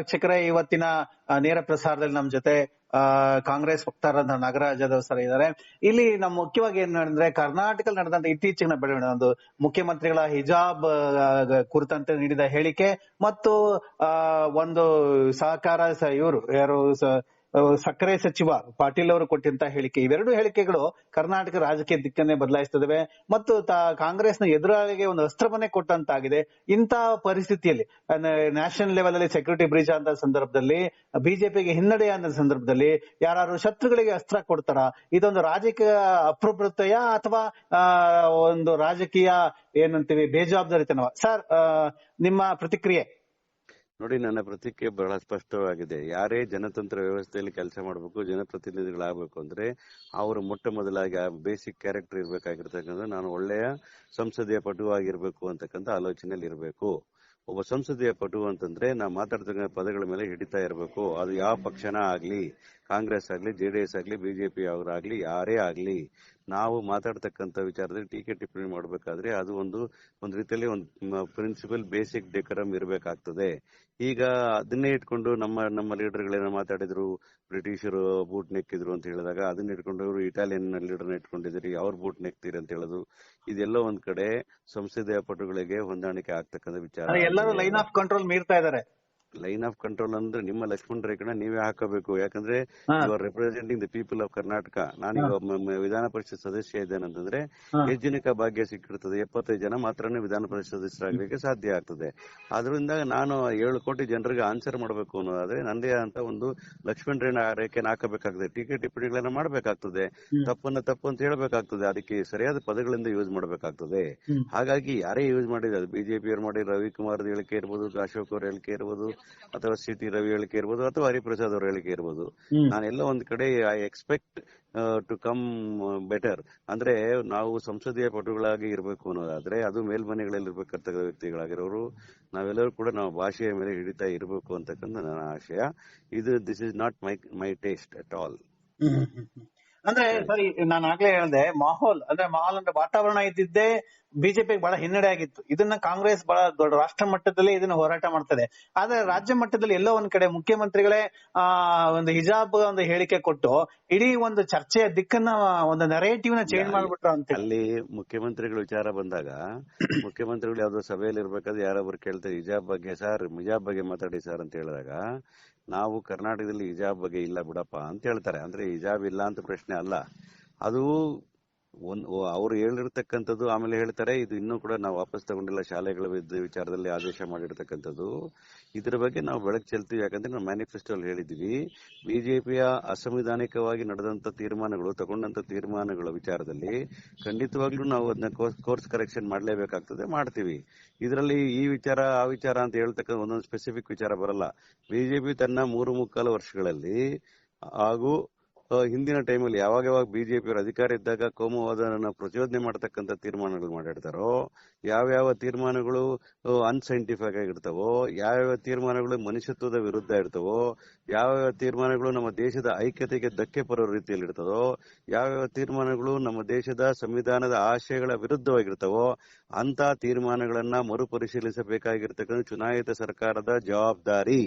ವೀಕ್ಷಕರೇ ಇವತ್ತಿನ ನೇರ ಪ್ರಸಾರದಲ್ಲಿ ನಮ್ಮ ಜೊತೆ ಕಾಂಗ್ರೆಸ್ ವಕ್ತಾರರಾದ ನಾಗರಾಜ್ ಯಾದವ್ ಸರ್ ಇದ್ದಾರೆ ಇಲ್ಲಿ ನಮ್ಮ ಮುಖ್ಯವಾಗಿ ಏನ್ ಅಂದ್ರೆ ಕರ್ನಾಟಕದಲ್ಲಿ ನಡೆದಂತ ಇತ್ತೀಚಿನ ಬೆಳವಣಿಗೆ, ಒಂದು ಮುಖ್ಯಮಂತ್ರಿಗಳ ಹಿಜಾಬ್ ಕುರಿತಂತೆ ನೀಡಿದ ಹೇಳಿಕೆ, ಮತ್ತು ಒಂದು ಸಹಕಾರ ಇವರು, ಯಾರು ಸಕ್ಕರೆ ಸಚಿವ ಪಾಟೀಲ್ ಅವರು ಕೊಟ್ಟಂತ ಹೇಳಿಕೆ. ಇವೆರಡು ಹೇಳಿಕೆಗಳು ಕರ್ನಾಟಕ ರಾಜಕೀಯ ದಿಕ್ಕನ್ನೇ ಬದಲಾಯಿಸುತ್ತವೆ ಮತ್ತು ಕಾಂಗ್ರೆಸ್ನ ಎದುರಾಳಿಗೆ ಒಂದು ಅಸ್ತ್ರವನ್ನೇ ಕೊಟ್ಟಂತಾಗಿದೆ. ಇಂತಹ ಪರಿಸ್ಥಿತಿಯಲ್ಲಿ ನ್ಯಾಷನಲ್ ಲೆವೆಲ್ ಅಲ್ಲಿ ಸೆಕ್ಯೂರಿಟಿ ಬ್ರೀಚ್ ಅಂತ ಸಂದರ್ಭದಲ್ಲಿ, ಬಿಜೆಪಿಗೆ ಹಿನ್ನಡೆ ಅಂತ ಸಂದರ್ಭದಲ್ಲಿ ಯಾರು ಶತ್ರುಗಳಿಗೆ ಅಸ್ತ್ರ ಕೊಡ್ತಾರ? ಇದೊಂದು ರಾಜಕೀಯ ಅಪ್ರಭೃತಯ ಅಥವಾ ಒಂದು ರಾಜಕೀಯ ಏನಂತೀವಿ, ಬೇಜವಾಬ್ದಾರಿತನವ? ಸರ್ ನಿಮ್ಮ ಪ್ರತಿಕ್ರಿಯೆ. ನೋಡಿ, ನನ್ನ ಪ್ರತಿಕ್ರಿಯೆ ಬಹಳ ಸ್ಪಷ್ಟವಾಗಿದೆ. ಯಾರೇ ಜನತಂತ್ರ ವ್ಯವಸ್ಥೆಯಲ್ಲಿ ಕೆಲಸ ಮಾಡಬೇಕು, ಜನಪ್ರತಿನಿಧಿಗಳಾಗಬೇಕು ಅಂದ್ರೆ ಅವರು ಮೊಟ್ಟ ಮೊದಲಾಗಿ ಆ ಬೇಸಿಕ್ ಕ್ಯಾರೆಕ್ಟರ್ ಇರ್ಬೇಕಾಗಿರ್ತಕ್ಕಂಥ, ನಾನು ಒಳ್ಳೆಯ ಸಂಸದೀಯ ಪಟುವಾಗಿರ್ಬೇಕು ಅಂತಕ್ಕಂಥ ಆಲೋಚನೆಯಲ್ಲಿ ಇರಬೇಕು. ಒಬ್ಬ ಸಂಸದೀಯ ಪಟು ಅಂತಂದ್ರೆ ನಾವು ಮಾತಾಡ್ತಕ್ಕಂಥ ಪದಗಳ ಮೇಲೆ ಹಿಡಿತಾ ಇರಬೇಕು. ಅದು ಯಾವ ಪಕ್ಷನ ಆಗ್ಲಿ, ಕಾಂಗ್ರೆಸ್ ಆಗ್ಲಿ ಜೆಡಿಎಸ್ ಆಗ್ಲಿ ಬಿಜೆಪಿ ಅವರಾಗ್ಲಿ ಯಾರೇ ಆಗ್ಲಿ ನಾವು ಮಾತಾಡ್ತಕ್ಕಂಥ ವಿಚಾರದಲ್ಲಿ ಟೀಕೆ ಟಿಪ್ಪಣಿ ಮಾಡಬೇಕಾದ್ರೆ ಅದು ಒಂದು ಒಂದು ರೀತಿಯಲ್ಲಿ ಒಂದು ಪ್ರಿನ್ಸಿಪಲ್ ಬೇಸಿಕ್ ಡೆಕರಮ್ ಇರಬೇಕಾಗ್ತದೆ. ಈಗ ಅದನ್ನೇ ಇಟ್ಕೊಂಡು ನಮ್ಮ ನಮ್ಮ ಲೀಡರ್ಗಳೇನೋ ಮಾತಾಡಿದ್ರು, ಬ್ರಿಟಿಷರು ಬೂಟ್ ನೆಕ್ಕಿದ್ರು ಅಂತ ಹೇಳಿದಾಗ ಅದನ್ನ ಇಟ್ಕೊಂಡು ಇವರು ಇಟಾಲಿಯನ್ ಲೀಡರ್ನ ಇಟ್ಕೊಂಡಿದ್ರಿ ಅವ್ರ ಬೂಟ್ ನೆಕ್ತೀರಿ ಅಂತ ಹೇಳೋದು. ಇದೆಲ್ಲ ಒಂದ್ ಕಡೆ ಸಂಸದೀಯ ಪಟುಗಳಿಗೆ ಹೊಂದಾಣಿಕೆ ಆಗ್ತಕ್ಕಂಥ ವಿಚಾರ. ಎಲ್ಲರೂ ಲೈನ್ ಆಫ್ ಕಂಟ್ರೋಲ್ ಮೀರ್ತಾ ಇದ್ದಾರೆ. ಲೈನ್ ಆಫ್ ಕಂಟ್ರೋಲ್ ಅಂದ್ರೆ ನಿಮ್ಮ ಲಕ್ಷ್ಮಣ ರೇಖೆನ ನೀವೇ ಹಾಕಬೇಕು. ಯಾಕಂದ್ರೆ representing the people of Karnataka ನಾನೀಗ ಒಬ್ಬ ವಿಧಾನ ಪರಿಷತ್ ಸದಸ್ಯ ಇದ್ದೇನಂತಂದ್ರೆ ಅಂತಂದ್ರೆ ಎಷ್ಟು ಜನಕ್ಕೆ ಭಾಗ್ಯ ಸಿಕ್ಕಿರ್ತದೆ. ಎಪ್ಪತ್ತೈದು ಜನ ಮಾತ್ರನೇ ವಿಧಾನ ಪರಿಷತ್ ಸದಸ್ಯರಾಗಲಿಕ್ಕೆ ಸಾಧ್ಯ ಆಗ್ತದೆ. ಅದರಿಂದ ನಾನು ಏಳು ಕೋಟಿ ಜನರಿಗೆ ಆನ್ಸರ್ ಮಾಡಬೇಕು ಅನ್ನೋದಾದ್ರೆ ನಂದೇ ಅಂತ ಒಂದು ಲಕ್ಷ್ಮಣ ರೇಣ ರೇಖೆನ ಹಾಕಬೇಕಾಗ್ತದೆ. ಟೀಕೆ ಟಿಪ್ಪಣಿಗಳನ್ನ ಮಾಡಬೇಕಾಗ್ತದೆ. ತಪ್ಪನ್ನ ತಪ್ಪು ಅಂತ ಹೇಳ್ಬೇಕಾಗ್ತದೆ. ಅದಕ್ಕೆ ಸರಿಯಾದ ಪದಗಳಿಂದ ಯೂಸ್ ಮಾಡಬೇಕಾಗ್ತದೆ. ಹಾಗಾಗಿ ಯಾರೇ ಯೂಸ್ ಮಾಡಿದ್ರೆ ಅದು ಬಿಜೆಪಿ ಅವ್ರು ಮಾಡಿ ರವಿಕುಮಾರ್ ಹೇಳಿಕೆ ಇರ್ಬೋದು ಅಶೋಕ್ ಅವ್ರ ಹೇಳಿಕೆ ಇರ್ಬೋದು ಅಥವಾ ಸಿ ಟಿ ರವಿ ಹೇಳಿಕೆ ಇರ್ಬೋದು ಅಥವಾ ಹರಿಪ್ರಸಾದ್ ಅವರ ಹೇಳಿಕೆ ಇರ್ಬೋದು. ನಾನೆಲ್ಲ ಒಂದ್ ಕಡೆ I expect to come better ಅಂದ್ರೆ ನಾವು ಸಂಸದೀಯ ಪಟುಗಳಾಗಿ ಇರಬೇಕು ಅನ್ನೋದಾದ್ರೆ ಅದು ಮೇಲ್ಮನೆಗಳಲ್ಲಿ ಇರ್ಬೇಕಂತ ವ್ಯಕ್ತಿಗಳಾಗಿರೋರು ನಾವೆಲ್ಲರೂ ಕೂಡ ನಾವು ಭಾಷೆಯ ಮೇಲೆ ಹಿಡಿತಾ ಇರಬೇಕು ಅಂತಕ್ಕಂಥ ನನ್ನ ಆಶಯ ಇದು this is not my my taste at all. ಅಂದ್ರೆ ಸರಿ ನಾನು ಆಗ್ಲೇ ಹೇಳ್ದೆ ಮಾಹೋಲ್ ಅಂದ್ರೆ ಮಾಹೋಲ್ ಅಂದ್ರೆ ವಾತಾವರಣ ಇದ್ದಿದ್ದೇ ಬಿಜೆಪಿಗೆ ಬಹಳ ಹಿನ್ನಡೆ ಆಗಿತ್ತು. ಇದನ್ನ ಕಾಂಗ್ರೆಸ್ ಬಹಳ ದೊಡ್ಡ ರಾಷ್ಟ್ರ ಮಟ್ಟದಲ್ಲಿ ಇದನ್ನ ಹೋರಾಟ ಮಾಡ್ತದೆ. ಆದ್ರೆ ರಾಜ್ಯ ಮಟ್ಟದಲ್ಲಿ ಎಲ್ಲೋ ಒಂದ್ ಕಡೆ ಮುಖ್ಯಮಂತ್ರಿಗಳೇ ಆ ಒಂದು ಹಿಜಾಬ್ ಒಂದು ಹೇಳಿಕೆ ಕೊಟ್ಟು ಇಡೀ ಒಂದು ಚರ್ಚೆಯ ದಿಕ್ಕನ್ನ ಒಂದು ನೆರೇಟಿವ್ನ ಚೇಂಜ್ ಮಾಡ್ಬಿಟ್ರು ಅಂತ. ಅಲ್ಲಿ ಮುಖ್ಯಮಂತ್ರಿಗಳ ವಿಚಾರ ಬಂದಾಗ ಮುಖ್ಯಮಂತ್ರಿಗಳು ಯಾವ್ದೋ ಸಭೆಯಲ್ಲಿ ಇರ್ಬೇಕಾದ್ರೆ ಯಾರೊಬ್ರು ಕೇಳ್ತಾರೆ ಹಿಜಾಬ್ ಬಗ್ಗೆ ಸರ್ ಹಿಜಾಬ್ ಬಗ್ಗೆ ಮಾತಾಡಿ ಸರ್ ಅಂತ ಹೇಳಿದಾಗ ನಾವು ಕರ್ನಾಟಕದಲ್ಲಿ ಹಿಜಾಬ್ ಬಗ್ಗೆ ಇಲ್ಲ ಬಿಡಪ್ಪ ಅಂತ ಹೇಳ್ತಾರೆ. ಅಂದ್ರೆ ಹಿಜಾಬ್ ಇಲ್ಲ ಅಂತ ಪ್ರಶ್ನೆ ಅಲ್ಲ. ಅದು ಒಂದ್ ಅವ್ರು ಹೇಳಿರ್ತಕ್ಕಂಥದ್ದು ಆಮೇಲೆ ಹೇಳ್ತಾರೆ, ಇದು ಇನ್ನೂ ಕೂಡ ನಾವು ವಾಪಸ್ ತಗೊಂಡಿಲ್ಲ ಶಾಲೆಗಳ ವಿಚಾರದಲ್ಲಿ ಆದೇಶ ಮಾಡಿರ್ತಕ್ಕಂಥದ್ದು. ಇದ್ರ ಬಗ್ಗೆ ನಾವು ಬೆಳಕು ಚೆಲ್ತೀವಿ, ಯಾಕಂದ್ರೆ ನಾವು ಮ್ಯಾನಿಫೆಸ್ಟೋ ಅಲ್ಲಿ ಹೇಳಿದ್ವಿ ಬಿಜೆಪಿಯ ಅಸಂವಿಧಾನಿಕವಾಗಿ ನಡೆದಂತ ತೀರ್ಮಾನಗಳು ತಗೊಂಡಂತ ತೀರ್ಮಾನಗಳ ವಿಚಾರದಲ್ಲಿ ಖಂಡಿತವಾಗ್ಲೂ ನಾವು ಅದನ್ನ ಕೋರ್ಸ್ ಕರೆಕ್ಷನ್ ಮಾಡಲೇಬೇಕಾಗ್ತದೆ, ಮಾಡ್ತೀವಿ. ಇದರಲ್ಲಿ ಈ ವಿಚಾರ, ಆ ವಿಚಾರ ಅಂತ ಹೇಳ್ತಕ್ಕಂಥ ಒಂದೊಂದು ಸ್ಪೆಸಿಫಿಕ್ ವಿಚಾರ ಬರಲ್ಲ. ಬಿಜೆಪಿ ತನ್ನ ಮೂರು ಮುಕ್ಕಾಲು ವರ್ಷಗಳಲ್ಲಿ ಹಾಗೂ ಹಿಂದಿನ ಟೈಮಲ್ಲಿ ಯಾವಾಗ ಯಾವಾಗ ಬಿಜೆಪಿ ಅಧಿಕಾರ ಇದ್ದಾಗ ಕೋಮುವಾದನ ಪ್ರಚೋದನೆ ಮಾಡತಕ್ಕಂತ ತೀರ್ಮಾನಗಳು ಮಾಡಿರ್ತಾರೋ ಯಾವ್ಯಾವ ತೀರ್ಮಾನಗಳು ಅನ್ಸೈಂಟಿಫಿಕ್ ಆಗಿರ್ತಾವೋ ಯಾವ್ಯಾವ ತೀರ್ಮಾನಗಳು ಮನುಷ್ಯತ್ವದ ವಿರುದ್ಧ ಇರ್ತವೋ ಯಾವ್ಯಾವ ತೀರ್ಮಾನಗಳು ನಮ್ಮ ದೇಶದ ಐಕ್ಯತೆಗೆ ಧಕ್ಕೆ ಬರೋ ರೀತಿಯಲ್ಲಿ ಇರ್ತದೋ ಯಾವ್ಯಾವ ತೀರ್ಮಾನಗಳು ನಮ್ಮ ದೇಶದ ಸಂವಿಧಾನದ ಆಶಯಗಳ ವಿರುದ್ಧವಾಗಿರ್ತವೋ ಅಂತ ತೀರ್ಮಾನಗಳನ್ನ ಮರುಪರಿಶೀಲಿಸಬೇಕಾಗಿರ್ತಕ್ಕಂಥ ಚುನಾಯಿತ ಸರ್ಕಾರದ ಜವಾಬ್ದಾರಿ.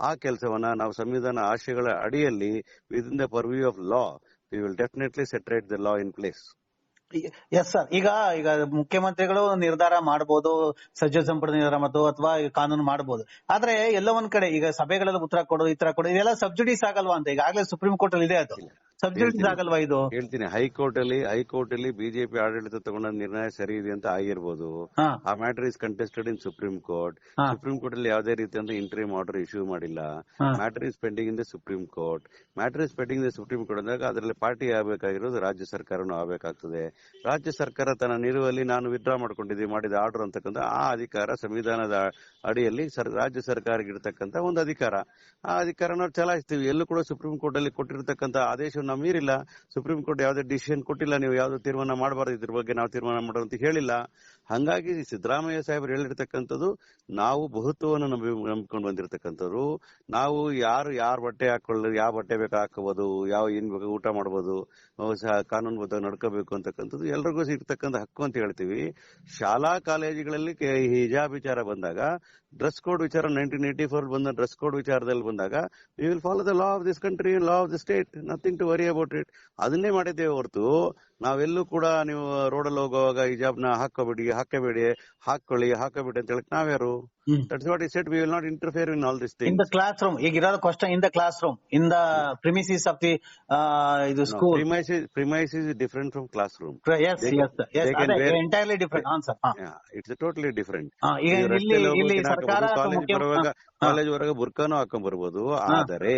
ಆ ಕೆಲಸವನ್ನ ನಾವು ಸಂವಿಧಾನ ಆಶಯಗಳ ಅಡಿಯಲ್ಲಿ ಇದರಿಂದ purview of law, we will definitely set the law in place. Yes sir ಈಗ ಈಗ ಮುಖ್ಯಮಂತ್ರಿಗಳು ನಿರ್ಧಾರ ಮಾಡಬಹುದು ಸಚಿವ ಸಂಪುಟ ನಿರ್ಧಾರ ಮತ್ತು ಅಥವಾ ಕಾನೂನು ಮಾಡಬಹುದು ಆದ್ರೆ ಎಲ್ಲ ಒಂದ್ ಕಡೆ ಈಗ ಸಭೆಗಳಲ್ಲಿ ಉತ್ತರ ಕೊಡೋದು ಈ ತರ ಕೊಡೋದು ಇದೆಲ್ಲ ಸಬ್ಸಿಡೀಸ್ ಆಗಲ್ವಾ ಅಂತ? ಈಗಾಗಲೇ ಸುಪ್ರೀಂ ಕೋರ್ಟ್ ಅಲ್ಲಿ ಇದೆ ಅದು. ಸಬ್ಸಿಡೀಸ್ ಆಗಲ್ವಾ ಇದು? ಹೇಳ್ತೀನಿ. ಹೈಕೋರ್ಟ್ ಅಲ್ಲಿ ಹೈಕೋರ್ಟ್ ಅಲ್ಲಿ ಬಿಜೆಪಿ ಆಡಳಿತ ತಗೊಂಡ ನಿರ್ಣಯ ಸರಿ ಇದೆ ಅಂತ ಆಗಿರ್ಬೋದು. ಆ matter is contested in Supreme Court Supreme Court ಅಲ್ಲಿ ಯಾವುದೇ ರೀತಿಯ ಇಂಟ್ರೀಮ್ ಆರ್ಡರ್ ಇಶ್ಯೂ ಮಾಡಿಲ್ಲ. Matter is pending in the Supreme Court matter is pending the Supreme Court ಅಂದಾಗ ಅದರಲ್ಲಿ ಪಾರ್ಟಿ ಆಗಬೇಕಾಗಿರೋದು ರಾಜ್ಯ ಸರ್ಕಾರನೂ ಆಗಬೇಕಾಗ್ತದೆ. ರಾಜ್ಯ ಸರ್ಕಾರ ತನ್ನ ನಿಲುವಲ್ಲಿ ನಾನು ವಿಡ್ರಾ ಮಾಡ್ಕೊಂಡಿದ್ದೀವಿ ಮಾಡಿದ ಆರ್ಡರ್ ಅಂತಕ್ಕಂಥ ಆ ಅಧಿಕಾರ ಸಂವಿಧಾನದ ಅಡಿಯಲ್ಲಿ ರಾಜ್ಯ ಸರ್ಕಾರಕ್ಕೆ ಇರತಕ್ಕಂತ ಒಂದು ಅಧಿಕಾರ. ಆ ಅಧಿಕಾರ ನಾವು ಚಲಾಯಿಸ್ತೀವಿ. ಎಲ್ಲೂ ಕೂಡ ಸುಪ್ರೀಂ ಕೋರ್ಟ್ ಅಲ್ಲಿ ಕೊಟ್ಟಿರ್ತಕ್ಕಂಥ ಆದೇಶವನ್ನು ನಾವು ಮೀರಿಲ್ಲ. ಸುಪ್ರೀಂ ಕೋರ್ಟ್ ಯಾವುದೇ ಡಿಸಿಷನ್ ಕೊಟ್ಟಿಲ್ಲ, ನೀವು ಯಾವ್ದು ತೀರ್ಮಾನ ಮಾಡಬಾರ್ದು, ಇದ್ರ ಬಗ್ಗೆ ನಾವು ತೀರ್ಮಾನ ಮಾಡೋ ಅಂತ ಹೇಳಿಲ್ಲ. ಹಂಗಾಗಿ ಸಿದ್ದರಾಮಯ್ಯ ಸಾಹೇಬರು ಹೇಳಿರ್ತಕ್ಕಂಥದ್ದು, ನಾವು ಬಹುತ್ವವನ್ನು ನಂಬಿ, ನಂಬಿಕೊಂಡು ಬಂದಿರತಕ್ಕಂಥವ್ರು ನಾವು ಯಾರು ಯಾರು ಬಟ್ಟೆ ಹಾಕೊಳ್ಳಿ, ಯಾವ ಬಟ್ಟೆ ಬೇಕು ಹಾಕೋಬಹುದು ಯಾವ ಏನ್ ಬೇಕು ಊಟ ಮಾಡಬಹುದು ಕಾನೂನುಬದ್ಧ ನಡ್ಕೋಬೇಕು ಅಂತಕ್ಕಂಥದ್ದು ಎಲ್ರಿಗೂ ಸಿಗ್ತಕ್ಕಂಥ ಹಕ್ಕು ಅಂತ ಹೇಳ್ತೀವಿ. ಶಾಲಾ ಕಾಲೇಜುಗಳಲ್ಲಿ ಹಿಜಾಬ್ ವಿಚಾರ ಬಂದಾಗ, ಡ್ರೆಸ್ ಕೋಡ್ ವಿಚಾರ ನೈನ್ಟೀನ್ ಏಟಿ ಫೋರ್ ಬಂದ ಡ್ರೆಸ್ ಕೋಡ್ ವಿಚಾರದಲ್ಲಿ ಬಂದಾಗ will follow the law of this country law of the state nothing to worry about it ಅದನ್ನೇ ಮಾಡಿದ್ದೇವೆ ಹೊರತು ನಾವೆಲ್ಲೂ ಕೂಡ ನೀವು ರೋಡಲ್ಲಿ ಹೋಗುವಾಗ ಹಿಜಾಬ್ನ ಹಾಕೋಬೇಡಿ ಹಾಕಬೇಡಿ ಹಾಕೊಳ್ಳಿ ಹಾಕಬೇಡಿ ಅಂತ ಹೇಳಕ್ ನಾವ್ಯಾರು? That's what is set we will not interfere in all this in thing the classroom ಈಗ ಇರೋದು question in the classroom in the premises of the ಇದು school premise is different from classroom yes entirely different answer it's totally different ಈಗ ಇಲ್ಲಿ ಇಲ್ಲಿ ಸರ್ಕಾರ college ಹೊರಗೆ ಬುರ್ಕಾನು ಹಾಕೊಂಡ್ ಬರ್ಬೋದು ಆದರೆ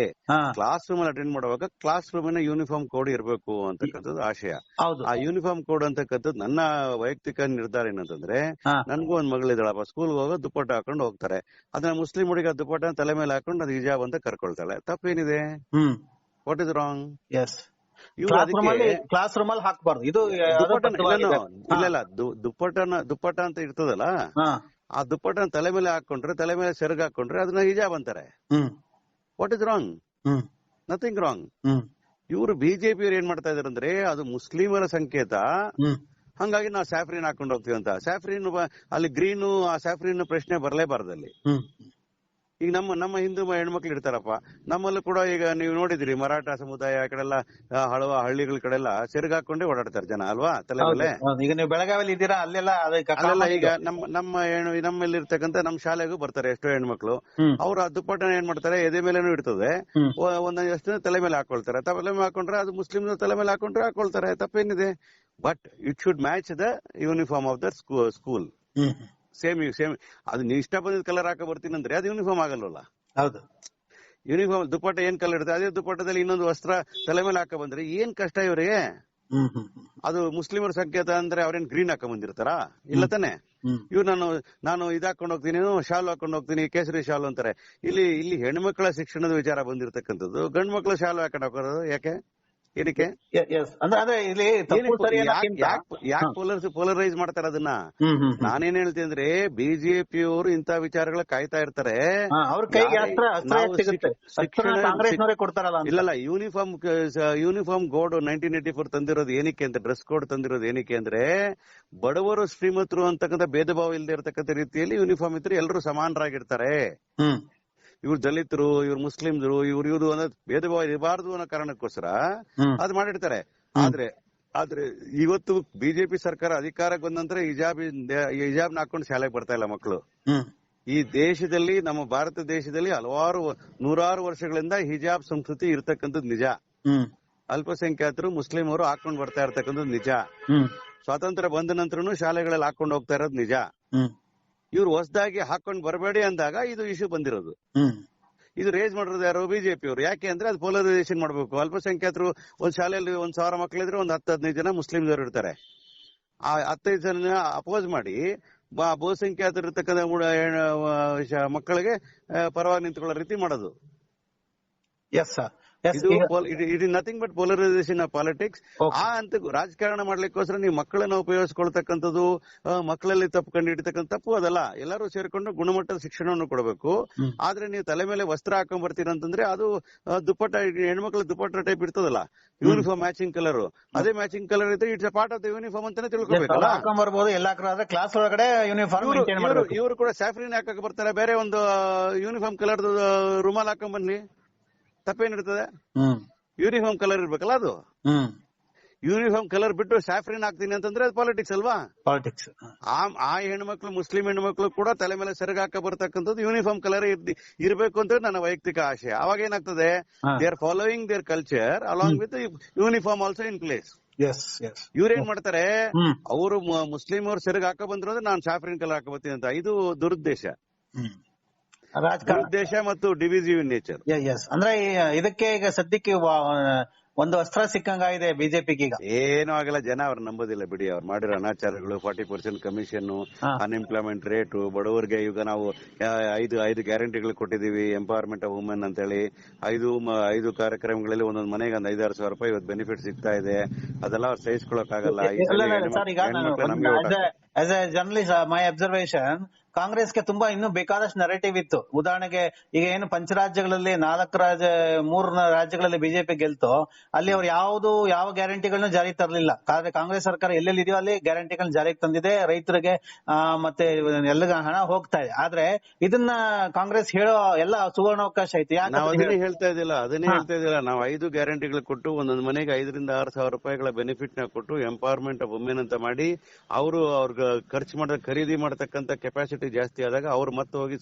ಕ್ಲಾಸ್ ರೂಮ್ ಅಲ್ಲಿ ಅಟೆಂಡ್ ಮಾಡುವಾಗ ಕ್ಲಾಸ್ ರೂಮ್ ಯೂನಿಫಾರ್ಮ್ ಕೋಡ್ ಇರಬೇಕು ಅಂತಕ್ಕಂಥದ್ದು ಆಶಯ. ಆ ಯೂನಿಫಾರ್ಮ್ ಕೋಡ್ ಅಂತಕ್ಕಂಥದ್ದು ನನ್ನ ವೈಯಕ್ತಿಕ ನಿರ್ಧಾರ ಏನಂತಂದ್ರೆ ನನಗೂ ಒಂದ್ ಮಗಳಿದ್ದಾಳಪ್ಪ ಸ್ಕೂಲ್ ಹೋಗೋ ದುಪ್ಪಟ್ಟ ಹಾಕೊಂಡು ಹೋಗ್ತಾರೆ. ಅದನ್ನ ಮುಸ್ಲಿಂ ಹುಡುಗ ದುಪ್ಪಟ್ಟ ತಲೆ ಮೇಲೆ ಹಾಕೊಂಡು ಅದು ಹಿಜಾಬ್ ಅಂತ ಕರ್ಕೊಳ್ತಾಳೆ. ತಪ್ಪೇನಿದೆ? What is wrong yes classroom ಅಲ್ಲಿ ಹಾಕಬಾರ್ದು. ಇದು. ಇಲ್ಲ ಇಲ್ಲ, ದುಪ್ಪಟ್ಟನ ದುಪ್ಪಟ್ಟ ಅಂತ ಇರ್ತದಲ್ಲ ಆ ದುಪ್ಪಟ್ಟನ ತಲೆ ಮೇಲೆ ಹಾಕೊಂಡ್ರೆ ತಲೆ ಮೇಲೆ ಸೆರಗ್ ಹಾಕೊಂಡ್ರೆ ಅದನ್ನ ಹಿಜಾಬ್ ಅಂತಾರೆ. What is wrong nothing wrong hmm. ಇವರು ಬಿಜೆಪಿ ಏನ್ ಮಾಡ್ತಾ ಇದಾರೆ ಅಂದ್ರೆ ಅದು ಮುಸ್ಲಿಮರ ಸಂಕೇತ. ಹಂಗಾಗಿ ನಾವು ಸ್ಯಾಫ್ರಿನ್ ಹಾಕೊಂಡು ಹೋಗ್ತೀವಿ ಅಂತ. ಸ್ಯಾಫ್ರಿನ್ ಅಲ್ಲಿ ಗ್ರೀನು ಆ ಸ್ಯಾಫ್ರಿನ್ ಪ್ರಶ್ನೆ ಬರಲೇಬಾರ್ದು ಅಲ್ಲಿ. ಹ್ಮ್. ಈಗ ನಮ್ಮ ನಮ್ಮ ಹಿಂದೂ ಹೆಣ್ಮಕ್ಳು ಇರ್ತಾರಪ್ಪ. ನಮ್ಮಲ್ಲೂ ಕೂಡ ಈಗ ನೀವು ನೋಡಿದ್ರಿ ಮರಾಠ ಸಮುದಾಯ ಆ ಕಡೆಲ್ಲ ಹಳುವ ಹಳ್ಳಿಗಳ ಕಡೆಲ್ಲ ಸೆರಗ್ ಹಾಕೊಂಡೇ ಓಡಾಡ್ತಾರೆ ಜನ ಅಲ್ವಾ? ತಲೆ ಮೇಲೆ. ಈಗ ನೀವು ಬೆಳಗಾವಿಯಲ್ಲಿ ಇದ್ದೀರಾ ಅಲ್ಲೆಲ್ಲ ಅಲ್ಲೆಲ್ಲ ಈಗ. ನಮ್ಮ ನಮ್ಮ ಹೆಣ್ಣು ನಮ್ಮಲ್ಲಿ ಇರ್ತಕ್ಕಂತ ನಮ್ಮ ಶಾಲೆಗೂ ಬರ್ತಾರೆ ಎಷ್ಟೋ ಹೆಣ್ಮಕ್ಳು. ಅವ್ರ ದುಪ್ಪಟ್ಟನ ಏನ್ ಮಾಡ್ತಾರೆ ಎದೆ ಮೇಲೇನು ಒ- ಒಂದೊಂದು ಎಷ್ಟು ತಲೆ ಮೇಲೆ ಹಾಕೊಳ್ತಾರೆ. ತಲೆ ಮೇಲೆ ಹಾಕೊಂಡ್ರೆ ಅದು ಮುಸ್ಲಿಂ ತಲೆ ಮೇಲೆ ಹಾಕೊಂಡ್ರೆ ಹಾಕೊಳ್ತಾರೆ ತಪ್ಪೇನಿದೆ. But it should match the uniform of the school same same ಅದು ನೀವು ಇಷ್ಟ ಬಂದಿದ್ದ ಕಲರ್ ಹಾಕ ಬರ್ತೀನಿ ಅಂದ್ರೆ ಅದು ಯೂನಿಫಾರ್ಮ್ ಆಗಲ್ವಲ್ಲ? ಹೌದು. ಯೂನಿಫಾರ್ಮ್ ದುಪ್ಪಟ್ಟ ಏನ್ ಕಲರ್ ಇರುತ್ತೆ? ಅದೇ ದುಪ್ಪಟ್ಟದಲ್ಲಿ ಇನ್ನೊಂದು ವಸ್ತ್ರ ತಲೆ ಮೇಲೆ ಹಾಕ ಬಂದ್ರೆ ಏನ್ ಕಷ್ಟ ಇವರಿಗೆ? ಅದು ಮುಸ್ಲಿಮರ ಸಂಕೇತ ಅಂದ್ರೆ ಅವ್ರೇನ್ ಗ್ರೀನ್ ಹಾಕ ಬಂದಿರ್ತಾರಾ? ಇಲ್ಲ ತಾನೆ? ಇವ್ ಇವ್ರು ನಾನು ನಾನು ಇದ್ ಹಾಕೊಂಡು ಹೋಗ್ತೀನಿ ಶಾಲ್ ಹಾಕೊಂಡು ಹೋಗ್ತೀನಿ ಕೇಸರಿ ಶಾಲ್ ಅಂತಾರೆ. ಇಲ್ಲಿ ಇಲ್ಲಿ ಹೆಣ್ಮಕ್ಳ ಶಿಕ್ಷಣದ ವಿಚಾರ ಬಂದಿರತಕ್ಕಂಥದ್ದು. ಗಂಡ್ ಮಕ್ಳು ಶಾಲ್ ಹಾಕೊಂಡು ಹಾಕೋದು ಯಾಕೆ? ಏನಕ್ಕೆ? ಎ- ಅಂದ್ರೆ ಇಲ್ಲಿ ಯಾಕೆ ಪೋಲರ್ ಪೋಲರೈಸ್ ಮಾಡ್ತಾರೆ ಅದನ್ನ. ನಾನೇನ್ ಹೇಳ್ತೀನಿ ಅಂದ್ರೆ ಬಿಜೆಪಿ ಅವರು ಇಂತ ವಿಚಾರಗಳ ಕಾಯ್ತಾ ಇರ್ತಾರೆ. ಅವ್ರ ಕೈಗೆ. ಇಲ್ಲಲ್ಲ uniform uniform code nineteen eighty four ತಂದಿರೋದು ಏನಕ್ಕೆ ಅಂತ ಡ್ರೆಸ್ ಕೋಡ್ ತಂದಿರೋದು ಏನಕ್ಕೆ ಅಂದ್ರೆ ಬಡವರು ಶ್ರೀಮಂತರು ಅಂತಕ್ಕಂಥ ಭೇದ ಭಾವ ಇಲ್ಲದೆ ಇರತಕ್ಕಂಥ ರೀತಿಯಲ್ಲಿ ಯೂನಿಫಾರ್ಮ್ ಇದ್ರೆ ಎಲ್ಲರೂ ಸಮಾನರಾಗಿರ್ತಾರೆ. ಇವ್ರು ದಲಿತರು ಇವ್ರು ಮುಸ್ಲಿಮ್ರು ಇವ್ರು ಇವ್ರು ಅನ್ನೋದು ಭೇದ ಭಾವ ಇರಬಾರ್ದು ಅನ್ನೋ ಕಾರಣಕ್ಕೋಸ್ಕರ ಅದು ಮಾಡಿರ್ತಾರೆ. ಆದ್ರೆ ಆದ್ರೆ ಇವತ್ತು ಬಿಜೆಪಿ ಸರ್ಕಾರ ಅಧಿಕಾರಕ್ಕೆ ಬಂದ ನಂತರ ಹಿಜಾಬ್ ಹಿಜಾಬ್ ಹಾಕೊಂಡು ಶಾಲೆಗೆ ಬರ್ತಾ ಇಲ್ಲ ಮಕ್ಕಳು ಈ ದೇಶದಲ್ಲಿ ನಮ್ಮ ಭಾರತ ದೇಶದಲ್ಲಿ ಹಲವಾರು ನೂರಾರು ವರ್ಷಗಳಿಂದ ಹಿಜಾಬ್ ಸಂಸ್ಕೃತಿ ಇರ್ತಕ್ಕಂಥದ್ದು ನಿಜ. ಅಲ್ಪಸಂಖ್ಯಾತರು ಮುಸ್ಲಿಂ ಅವರು ಹಾಕೊಂಡು ಬರ್ತಾ ಇರ್ತಕ್ಕಂಥದ್ದು ನಿಜ. ಸ್ವಾತಂತ್ರ್ಯ ಬಂದ ನಂತರನು ಶಾಲೆಗಳಲ್ಲಿ ಹಾಕೊಂಡು ಹೋಗ್ತಾ ಇರೋದು ನಿಜ. ಇವ್ರು ಹೊಸದಾಗಿ ಹಾಕೊಂಡು ಬರಬೇಡಿ ಅಂದಾಗ ಇದು ಇಶ್ಯೂ ಬಂದಿರೋದು. ಇದು ರೇಸ್ ಮಾಡಿರೋದು ಯಾರು? ಬಿಜೆಪಿ ಅವರು. ಯಾಕೆ ಅಂದ್ರೆ ಅದು ಪೋಲರೈಸೇಷನ್ ಮಾಡಬೇಕು. ಅಲ್ಪಸಂಖ್ಯಾತರು ಒಂದ್ ಶಾಲೆಯಲ್ಲಿ ಒಂದ್ ಸಾವಿರ ಮಕ್ಕಳಿದ್ರೆ ಒಂದ್ ಹತ್ತು ಹದಿನೈದು ಜನ ಮುಸ್ಲಿಮ್ದವ್ರು ಇರ್ತಾರೆ. ಆ ಹತ್ತೈದು ಜನ ಅಪೋಸ್ ಮಾಡಿ ಬಹುಸಂಖ್ಯಾತರು ಇರ್ತಕ್ಕಂಥ ಮಕ್ಕಳಿಗೆ ಪರವಾಗಿ ನಿಂತ್ಕೊಳ್ಳೋ ರೀತಿ ಮಾಡೋದು. ಎಸ್ ಸರ್ ಎಸ್ ಇದು it is nothing but polarisation of politics. ಆ ಅಂತ ರಾಜಕಾರಣ ಮಾಡ್ಲಿಕ್ಕೋಸ್ಕರ ನೀವು ಮಕ್ಕಳನ್ನ ಉಪಯೋಗಿಸ್ಕೊಳ್ತಕ್ಕಂಥದ್ದು ಮಕ್ಕಳಲ್ಲಿ ತಪ್ಪು ಕಂಡು ಹಿಡಿತಕ್ಕಂಥ ತಪ್ಪು ಅದಲ್ಲ. ಎಲ್ಲರೂ ಸೇರ್ಕೊಂಡು ಗುಣಮಟ್ಟದ ಶಿಕ್ಷಣವನ್ನು ಕೊಡಬೇಕು. ಆದ್ರೆ ನೀವು ತಲೆ ಮೇಲೆ ವಸ್ತ್ರ ಹಾಕೊಂಡ್ ಬರ್ತೀರ ಅಂತಂದ್ರೆ ಅದು ದುಪ್ಪಟ್ಟ ಹೆಣ್ಮಕ್ಳ ದುಪ್ಪಟ್ಟ ಟೈಪ್ ಇರ್ತದಲ್ಲ. ಯೂನಿಫಾರ್ಮ್ ಮ್ಯಾಚಿಂಗ್ ಕಲರ್ ಅದೇ ಮ್ಯಾಚಿಂಗ್ ಕಲರ್ ಇದ್ರೆ it's part of the uniform ಅಂತಾನೆ ತಿಳ್ಕೊಬೇಕಲ್ಲ. ಬರ್ಬೋದು ಎಲ್ಲಾ ಕ್ಲಾಸ್ ಒಳಗಡೆ ಯೂನಿಫಾರ್ಮ್ ಇವರು ಕೂಡ ಸ್ಯಾಫ್ರಿನ್ ಹಾಕಕ್ ಬರ್ತಾರೆ. ಬೇರೆ ಒಂದು ಯೂನಿಫಾರ್ಮ್ ಕಲರ್ ರುಮಾಲ್ ಹಾಕೊಂಡ್ ಬನ್ನಿ. ತಪ್ಪೇನಿರ್ತದೆ? ಇರ್ತದೆ ಯೂನಿಫಾರ್ಮ್ ಕಲರ್ ಇರ್ಬೇಕಲ್ಲ ಅದು? ಯೂನಿಫಾರ್ಮ್ ಕಲರ್ ಬಿಟ್ಟು ಸ್ಯಾಫ್ರಿನ್ ಹಾಕ್ತೀನಿ ಅಂತಂದ್ರೆ ಅದು ಪಾಲಿಟಿಕ್ಸ್ ಅಲ್ವಾ? ಪಾಲಿಟಿಕ್ಸ್ ಆ ಹೆಣ್ಮಕ್ಳು ಮುಸ್ಲಿಂ ಹೆಣ್ಮಕ್ಳು ಕೂಡ ತಲೆ ಮೇಲೆ ಸೆರಗ್ ಹಾಕ ಬರ್ತಕ್ಕಂಥದ್ದು ಯೂನಿಫಾರ್ಮ್ ಕಲರ್ ಇರಬೇಕು ಅಂತ ನನ್ನ ವೈಯಕ್ತಿಕ ಆಶೆ ಅವಾಗ ಏನಾಗ್ತದೆ. They are following their culture along with uniform also in place ಇವ್ರೇನ್ ಮಾಡ್ತಾರೆ? ಅವರು ಮುಸ್ಲಿಂ ಅವ್ರು ಸೆರಗ ಹಾಕ ಬಂದ್ರು ಅಂದ್ರೆ ನಾನು ಸಾಫ್ರಿನ್ ಕಲರ್ ಹಾಕ ಬರ್ತೀನಿ ಅಂತ. ಇದು ದುರುದ್ದೇಶ. ದುರುದ್ದೇಶ ಮತ್ತು ಡಿವಿಸಿವ್ ನೇಚರ್ ಎಸ್ ಅಂದ್ರೆ ಇದಕ್ಕೆ ಈಗ ಸದ್ಯಕ್ಕೆ ಒಂದು ಅಸ್ತ್ರ ಸಿಕ್ಕಂಗಾಗಿದೆ ಬಿಜೆಪಿಗೆ ಈಗ. ಏನೂ ಆಗಲ್ಲ. ಜನ ಅವ್ರ ನಂಬೋದಿಲ್ಲ ಬಿಡಿ. ಅವ್ರು ಮಾಡಿರೋ ಅನಾಚಾರಗಳು forty percent commission. Unemployment rate ಬಡವರಿಗೆ ಈಗ ನಾವು ಐದು ಐದು ಗ್ಯಾರಂಟಿಗಳು ಕೊಟ್ಟಿದೀವಿ ಎಂಪವರ್ಮೆಂಟ್ ಆಫ್ ವುಮೆನ್ ಅಂತ ಹೇಳಿ ಐದು ಐದು ಕಾರ್ಯಕ್ರಮಗಳಲ್ಲಿ ಒಂದೊಂದು ಮನೆಗೆ ಒಂದು ಐದಾರು ಸಾವಿರ ರೂಪಾಯಿ ಇವತ್ತು ಬೆನಿಫಿಟ್ ಸಿಗ್ತಾ ಇದೆ. ಅದೆಲ್ಲ ಅವ್ರು ಸಹಿಸ್ಕೊಳಕ್ ಆಗಲ್ಲ ಮೈ ಅಬ್ಸರ್ವೇಷನ್ ಕಾಂಗ್ರೆಸ್ಗೆ ತುಂಬಾ ಇನ್ನೂ ಬೇಕಾದಷ್ಟು ನರೇಟಿವ್ ಇತ್ತು. ಉದಾಹರಣೆಗೆ ಈಗ ಏನು ಪಂಚರಾಜ್ಯಗಳಲ್ಲಿ ನಾಲ್ಕು ರಾಜ್ಯ ಮೂರು ರಾಜ್ಯಗಳಲ್ಲಿ ಬಿಜೆಪಿ ಗೆಲ್ತು ಅಲ್ಲಿ ಅವ್ರು ಯಾವುದು ಯಾವ ಗ್ಯಾರಂಟಿಗಳನ್ನು ಜಾರಿಗೆ ತರಲಿಲ್ಲ. ಆದ್ರೆ ಕಾಂಗ್ರೆಸ್ ಸರ್ಕಾರ ಎಲ್ಲೆಲ್ಲಿ ಇದೆಯೋ ಅಲ್ಲಿ ಗ್ಯಾರಂಟಿಗಳನ್ನ ಜಾರಿಗೆ ತಂದಿದೆ. ರೈತರಿಗೆ ಮತ್ತೆ ಎಲ್ಲ ಹಣ ಹೋಗ್ತಾ ಇದೆ. ಆದ್ರೆ ಇದನ್ನ ಕಾಂಗ್ರೆಸ್ ಹೇಳೋ ಎಲ್ಲ ಸುವರ್ಣಾವಕಾಶ ಯಾಕಂದ್ರೆ ಅದನ್ನೇ ಹೇಳ್ತಾ ಇದ್ದಿಲ್ಲ ಅದನ್ನೇ ಹೇಳ್ತಾ ಇದ್ದಿಲ್ಲ. ನಾವು ಐದು ಗ್ಯಾರಂಟಿಗಳು ಕೊಟ್ಟು ಒಂದೊಂದು ಮನೆಗೆ ಐದರಿಂದ ಆರು ಸಾವಿರ ರೂಪಾಯಿಗಳ ಬೆನಿಫಿಟ್ನ ಕೊಟ್ಟು ಎಂಪವರ್ಮೆಂಟ್ ಆಫ್ ವುಮೆನ್ ಅಂತ ಮಾಡಿ ಅವರು ಅವ್ರ ಖರ್ಚು ಮಾಡ ಖರೀದಿ ಮಾಡತಕ್ಕಂತ ಕೆಪಾಸಿಟಿ ಜಾಸ್ತಿ ಆದಾಗ ಅವ್ರು ಮತ್ತೆ ಹೋಗಿ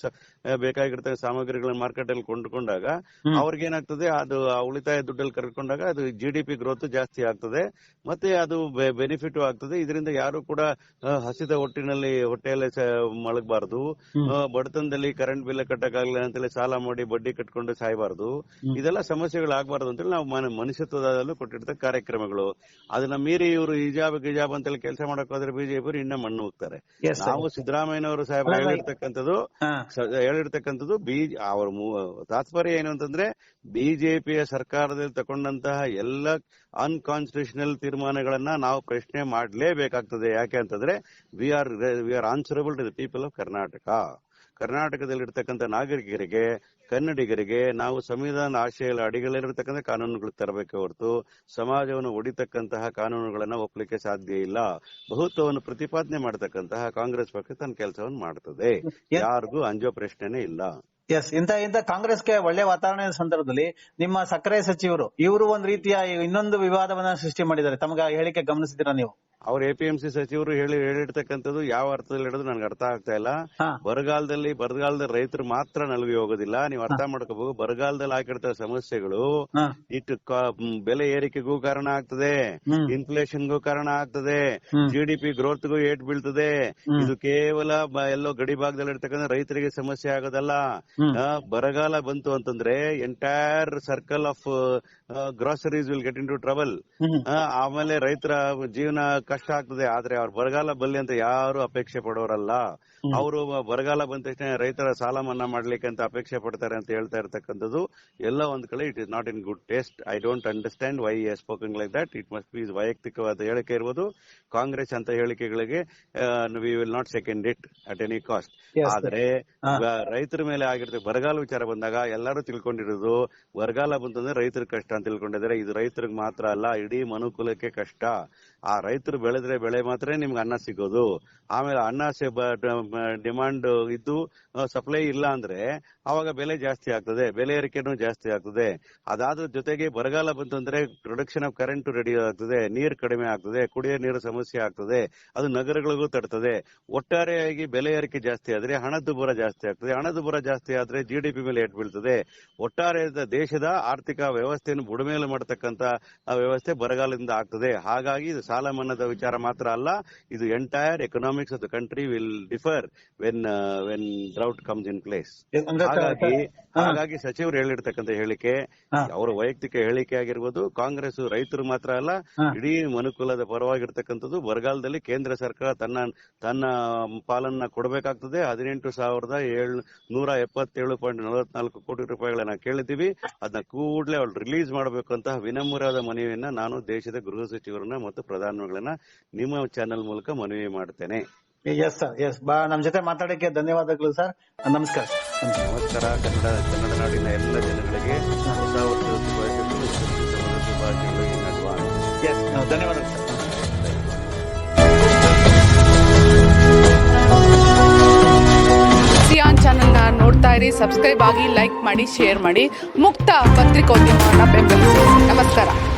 ಬೇಕಾಗಿರ್ತಕ್ಕ ಸಾಮಗ್ರಿಗಳನ್ನ ಮಾರ್ಕೆಟ್ ಅಲ್ಲಿ ಕೊಂಡ್ಕೊಂಡಾಗ. ಅವ್ರಿಗೆ ಏನಾಗ್ತದೆ ಅದು ಆ ಉಳಿತಾಯ ದುಡ್ಡಲ್ಲಿ ಕರ್ಕೊಂಡಾಗ ಅದು ಜಿ ಡಿ ಪಿ ಗ್ರೋತ್ ಜಾಸ್ತಿ ಆಗ್ತದೆ. ಮತ್ತೆ ಅದು ಬೆನಿಫಿಟ್ ಆಗ್ತದೆ. ಇದರಿಂದ ಯಾರು ಕೂಡ ಹಸಿದ ಹೊಟ್ಟಿನಲ್ಲಿ ಹೊಟ್ಟೆಯಲ್ಲಿ ಮಳಗಬಾರದು ಬಡತನದಲ್ಲಿ ಕರೆಂಟ್ ಬಿಲ್ ಕಟ್ಟಕ್ಕಾಗಲಿಲ್ಲ ಅಂತೇಳಿ ಸಾಲ ಮಾಡಿ ಬಡ್ಡಿ ಕಟ್ಕೊಂಡು ಸಾಯಬಾರದು. ಇದೆಲ್ಲ ಸಮಸ್ಯೆಗಳು ಆಗಬಾರದು ಅಂತೇಳಿ ನಾವು ಮನ- ಮನುಷ್ಯತ್ವದಲ್ಲೂ ಕೊಟ್ಟಿರ್ತಕ್ಕ ಕಾರ್ಯಕ್ರಮಗಳು. ಅದನ್ನ ಮೀರಿ ಇವರು ಹಿಜಾಬ್ ಗಿಜಾಬ್ ಅಂತೇಳಿ ಕೆಲಸ ಮಾಡಕ್ ಹೋದ್ರೆ ಬಿಜೆಪಿ ಇನ್ನ ಮಣ್ಣು ಹೋಗ್ತಾರೆ. ನಾವು ಸಿದ್ದರಾಮಯ್ಯನವರು ಸಾಹೇಬ್ ಅಲ್ಲ, ಹೇಳಿರ್ತಕ್ಕಂಥದ್ದು ಹೇಳಿರ್ತಕ್ಕಂಥದ್ದು ಬಿ ಅವ್ರ ತಾತ್ಪರ್ಯ ಏನು ಅಂತಂದ್ರೆ ಬಿಜೆಪಿಯ ಸರ್ಕಾರದಲ್ಲಿ ತಗೊಂಡಂತಹ ಎಲ್ಲ ಅನ್ಕಾನ್ಸ್ಟಿಟ್ಯೂಷನಲ್ ತೀರ್ಮಾನಗಳನ್ನ ನಾವು ಪ್ರಶ್ನೆ ಮಾಡಲೇಬೇಕಾಗ್ತದೆ. ಯಾಕೆ ಅಂತಂದ್ರೆ we are we are answerable to the people of Karnataka ಕರ್ನಾಟಕದಲ್ಲಿರ್ತಕ್ಕಂಥ ನಾಗರಿಕರಿಗೆ ಕನ್ನಡಿಗರಿಗೆ ನಾವು ಸಂವಿಧಾನ ಆಶಯಗಳ ಅಡಿಗಳಲ್ಲಿರತಕ್ಕಂಥ ಕಾನೂನುಗಳು ತರಬೇಕು ಹೊರತು ಸಮಾಜವನ್ನು ಒಡಿತಕ್ಕಂತಹ ಕಾನೂನುಗಳನ್ನ ಒಪ್ಪಲಿಕ್ಕೆ ಸಾಧ್ಯ ಇಲ್ಲ ಬಹುತ್ವವನ್ನು ಪ್ರತಿಪಾದನೆ ಮಾಡತಕ್ಕಂತಹ ಕಾಂಗ್ರೆಸ್ ಪಕ್ಷ ತನ್ನ ಕೆಲಸವನ್ನು ಮಾಡ್ತದೆ Yes. ಯಾರಿಗೂ ಅಂಜೋ ಪ್ರಶ್ನೆನೇ ಇಲ್ಲ ಎಸ್ ಇಂತ ಇಂತ ಕಾಂಗ್ರೆಸ್ಗೆ ಒಳ್ಳೆ ವಾತಾವರಣ ಸಂದರ್ಭದಲ್ಲಿ ನಿಮ್ಮ ಸಕ್ಕರೆ ಸಚಿವರು ಇವರು ಒಂದ್ ರೀತಿಯ ಇನ್ನೊಂದು ವಿವಾದವನ್ನ ಸೃಷ್ಟಿ ಮಾಡಿದ್ದಾರೆ. ತಮಗೆ ಹೇಳಿಕೆ ಗಮನಿಸಿದಿರಾ ನೀವು? ಅವ್ರ ಎಪಿಎಂಸಿ ಸಚಿವರು ಹೇಳಿ ಹೇಳಿರ್ತಕ್ಕಂಥದ್ದು ಯಾವ ಅರ್ಥದಲ್ಲಿ ಹೇಳಿದ್ರು ನನಗೆ ಅರ್ಥ ಆಗ್ತಾ ಇಲ್ಲ. ಬರಗಾಲದಲ್ಲಿ ಬರಗಾಲದಲ್ಲಿ ರೈತರು ಮಾತ್ರ ನಲುಗಿ ಹೋಗೋದಿಲ್ಲ. ನೀವು ಅರ್ಥ ಮಾಡ್ಕೋಬಹುದು. ಬರಗಾಲದಲ್ಲಿ ಆಗಿರ್ತ ಸಮಸ್ಯೆಗಳು. ಇಟ್ಟು ಬೆಲೆ ಏರಿಕೆಗೂ ಕಾರಣ ಆಗ್ತದೆ. ಇನ್ಫ್ಲೇಷನ್ಗೂ ಕಾರಣ ಆಗ್ತದೆ. ಜಿಡಿಪಿ ಗ್ರೋತ್ಗೂ ಏಟ್ ಬೀಳ್ತದೆ. ಇದು ಕೇವಲ ಎಲ್ಲೋ ಗಡಿ ಭಾಗದಲ್ಲಿ ಇರ್ತಕ್ಕಂಥ ರೈತರಿಗೆ ಸಮಸ್ಯೆ ಆಗೋದಲ್ಲ. ಬರಗಾಲ ಬಂತು ಅಂತಂದ್ರೆ entire circle of groceries will get into trouble. ಆಮೇಲೆ ರೈತರ ಜೀವನ ಕಷ್ಟ ಆಗ್ತದೆ. ಆದ್ರೆ ಅವ್ರ ಬರಗಾಲ ಬಲ್ಲಿ ಅಂತ ಯಾರು ಅಪೇಕ್ಷೆ ಪಡೋರಲ್ಲ. ಅವರು ಬರಗಾಲ ಬಂದ ತಕ್ಷಣ ರೈತರ ಸಾಲ ಮನ್ನಾ ಮಾಡ್ಲಿಕ್ಕೆ ಅಂತ ಅಪೇಕ್ಷೆ ಪಡ್ತಾರೆ ಅಂತ ಹೇಳ್ತಾ ಇರ್ತಕ್ಕಂಥದ್ದು ಎಲ್ಲ ಒಂದ್ ಕಡೆ it is not in good taste I don't understand why spoken like that it must be ವೈಯಕ್ತಿಕವಾದ ಹೇಳಿಕೆ ಇರ್ಬೋದು. ಕಾಂಗ್ರೆಸ್ ಅಂತ ಹೇಳಿಕೆಗಳಿಗೆ we will not second it at any cost ಆದ್ರೆ ರೈತರ ಮೇಲೆ ಆಗಿರ್ತಕ್ಕ ಬರಗಾಲ ವಿಚಾರ ಬಂದಾಗ ಎಲ್ಲರೂ ತಿಳ್ಕೊಂಡಿರೋದು, ಬರಗಾಲ ಬಂತಂದ್ರೆ ರೈತರ ಕಷ್ಟ ಅಂತ ತಿಳ್ಕೊಂಡಿದ್ದಾರೆ. ಇದು ರೈತರಿಗೆ ಮಾತ್ರ ಅಲ್ಲ, ಇಡೀ ಮನುಕುಲಕ್ಕೆ ಕಷ್ಟ. ಆ ರೈತರು ಬೆಳೆದ್ರೆ ಬೆಳೆ ಮಾತ್ರ ನಿಮ್ಗೆ ಅನ್ನ ಸಿಗೋದು. ಆಮೇಲೆ ಅನ್ನ ಡಿಮಾಂಡ್ ಇದ್ದು ಸಪ್ಲೈ ಇಲ್ಲ ಅಂದ್ರೆ ಅವಾಗ ಬೆಲೆ ಜಾಸ್ತಿ ಆಗ್ತದೆ, ಬೆಲೆ ಏರಿಕೆನೂ ಜಾಸ್ತಿ ಆಗ್ತದೆ. ಅದಾದ್ರ ಜೊತೆಗೆ ಬರಗಾಲ ಬಂತು ಅಂದ್ರೆ ಪ್ರೊಡಕ್ಷನ್ ಆಫ್ ಕರೆಂಟ್ ರೆಡಿ ಆಗ್ತದೆ, ನೀರು ಕಡಿಮೆ ಆಗ್ತದೆ, ಕುಡಿಯೋ ನೀರು ಸಮಸ್ಯೆ ಆಗ್ತದೆ, ಅದು ನಗರಗಳಿಗೂ ತಡ್ತದೆ. ಒಟ್ಟಾರೆಯಾಗಿ ಬೆಲೆ ಏರಿಕೆ ಜಾಸ್ತಿ ಆದ್ರೆ ಹಣದುಬ್ಬರ ಜಾಸ್ತಿ ಆಗ್ತದೆ. ಹಣದುಬ್ಬರ ಜಾಸ್ತಿ ಆದ್ರೆ ಜಿಡಿಪಿ ಮೇಲೆ ಏಟ್ ಬೀಳ್ತದೆ. ಒಟ್ಟಾರೆ ದೇಶದ ಆರ್ಥಿಕ ವ್ಯವಸ್ಥೆಯನ್ನು ಬುಡಮೇಲು ಮಾಡತಕ್ಕಂತ ವ್ಯವಸ್ಥೆ ಬರಗಾಲದಿಂದ ಆಗ್ತದೆ. ಹಾಗಾಗಿ ಸಾಲ ಮನ್ನಾದ ವಿಚಾರ ಮಾತ್ರ ಅಲ್ಲ ಇದು entire economics of the country will differ when when drought comes in place ಹಾಗಾಗಿ ಹಾಗಾಗಿ ಸಚಿವರು ಹೇಳಿರ್ತಕ್ಕಂಥ ಹೇಳಿಕೆ. ಅವರ ವೈಯಕ್ತಿಕ ಹೇಳಿಕೆ ಆಗಿರ್ಬೋದು ಕಾಂಗ್ರೆಸ್ ರೈತರು ಮಾತ್ರ ಅಲ್ಲ. ಇಡೀ ಮನುಕುಲದ ಪರವಾಗಿರ್ತಕ್ಕಂಥದ್ದು ಬರಗಾಲದಲ್ಲಿ ಕೇಂದ್ರ ಸರ್ಕಾರ ತನ್ನ ತನ್ನ ಪಾಲನ್ನ ಕೊಡಬೇಕಾಗ್ತದೆ ಹದಿನೆಂಟು ಸಾವಿರದ ಏಳ್ ನೂರ ಎಪ್ಪತ್ತೇಳು ಪಾಯಿಂಟ್ ನಲವತ್ನಾಲ್ಕು ಕೋಟಿ ರೂಪಾಯಿಗಳನ್ನ ಕೇಳಿದ್ದೀವಿ ಅದನ್ನ ಕೂಡಲೇ ಅವ್ರು ರಿಲೀಸ್ ಮಾಡಬೇಕು ಅಂತ ವಿನಮ್ರವಾದ ಮನವಿಯನ್ನ ನಾನು ದೇಶದ ಗೃಹ ಸಚಿವರನ್ನ ಮತ್ತು ಪ್ರಧಾನಮಂತ್ರಿಗಳನ್ನ ನಿಮ್ಮ ಚಾನೆಲ್ ಮೂಲಕ ಮನವಿ ಮಾಡ್ತೇನೆ. ಎಸ್ ಸರ್ ಎಸ್ ಬಾ ನಮ್ ಜೊತೆ ಮಾತಾಡಕ್ಕೆ ಧನ್ಯವಾದಗಳು ಸರ್ ನಮಸ್ಕಾರ. ನಮಸ್ಕಾರ. ಕನ್ನಡ ಕನ್ನಡ ನಾಡಿನ ಎಲ್ಲ ಜನಗಳಿಗೆ ಹೊಸ ವರ್ಷದ ಶುಭಾಶಯಗಳು ಶುಭ- ಶುಭಾಶಯಗಳು ಎಸ್ ಧನ್ಯವಾದಗಳು ಸರ್ ಸಿಯಾನ್ ಚಾನೆಲ್ನ ನೋಡ್ತಾ ಇರಿ ಸಬ್ಸ್ಕ್ರೈಬ್ ಆಗಿ ಲೈಕ್ ಮಾಡಿ ಶೇರ್ ಮಾಡಿ ಮುಕ್ತ ಪತ್ರಿಕೋದ್ಯಮವನ್ನು ಬೆಂಬಲಿಸಿ. ನಮಸ್ಕಾರ.